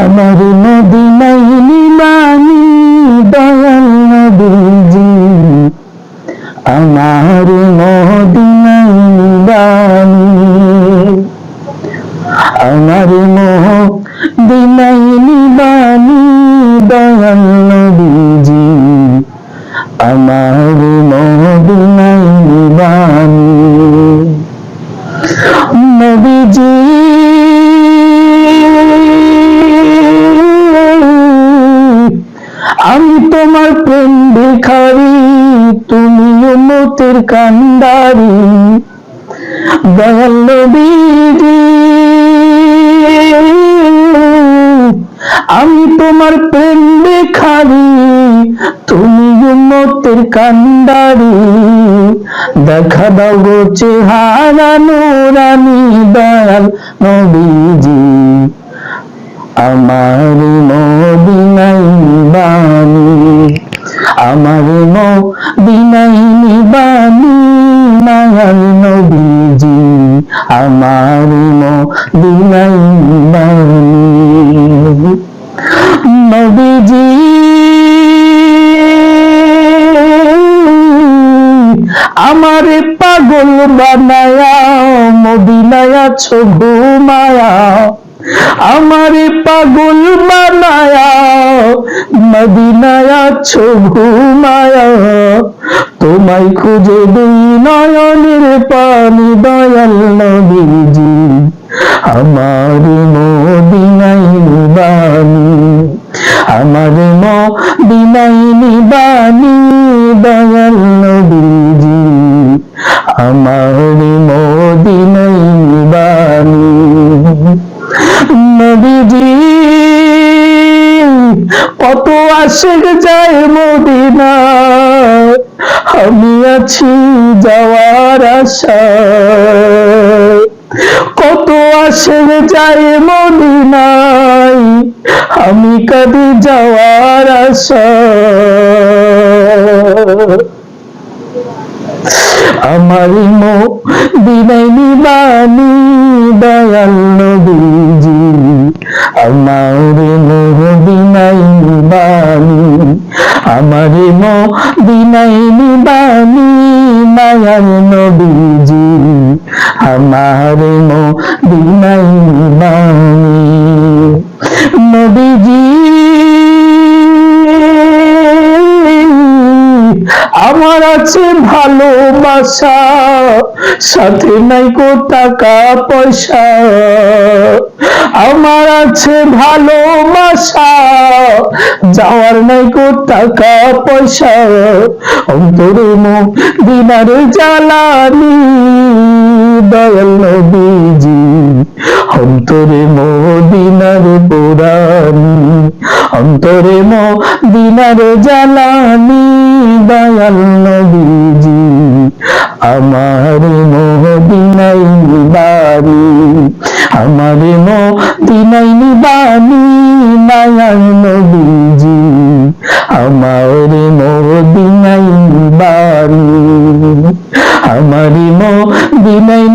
আমার মদিনাই নিমানি দয়াল নবীজি। আমার মদিনাই নিমানি। আমার মোহ আমি তোমার প্রেম ভিখারি তুমি উন্নতির কান্ডারি। দয়াল আমি তোমার প্রেম ভিখারি তুমি উন্নতির কান্ডারি। দেখা দাও গো চেহারা নুরানি দয়াল নবীজি, আমার বাণী আমার মদিনাই বাণী মায়ার নবীজি, আমার মদিনাই বাণী। নবীজি, আমার পাগল বানায়া মদিনায় আছো ঘুমায়া আমার পাগল বানায়া, মদিনায় আছো ঘুমায়া। তোমায় খুঁজে দুই নয়নের পানি দয়াল নবীজি। আমার মদিনাই বাণী আমার মদিনাই বাণী দয়াল নবীজি। আমার মদিনাই কত আশেক যায় মদিনা আমি আছি যাওয়ার আশা কত যায় আমি কদি যাওয়ার আশা আমার মো দিনাই নিবানি দয়াল নবীজি। আমার মোহ দিনাই নিবানি আমার মো দিনাই নিবানি মায়ার নবীজি আমার মো দিনাই নিবানি নবীজি আমার আছে ভালোবাসা, সাথে নাই কো টাকা পয়সা। আমার আছে ভালোবাসা, যাওয়ার নাই কো টাকা পয়সা অন্তরে দিনার জ্বালানি, দয়াল নবীজি। অন্তরে মো দিনার পুরানি অন্তরে মো দিনার জ্বালানি, দয়াল নবীজি। আমার আমার মদিনাই বাণী মায়ার নবীজি। আমার মদিনাই বাড়ি আমারি মদিনাই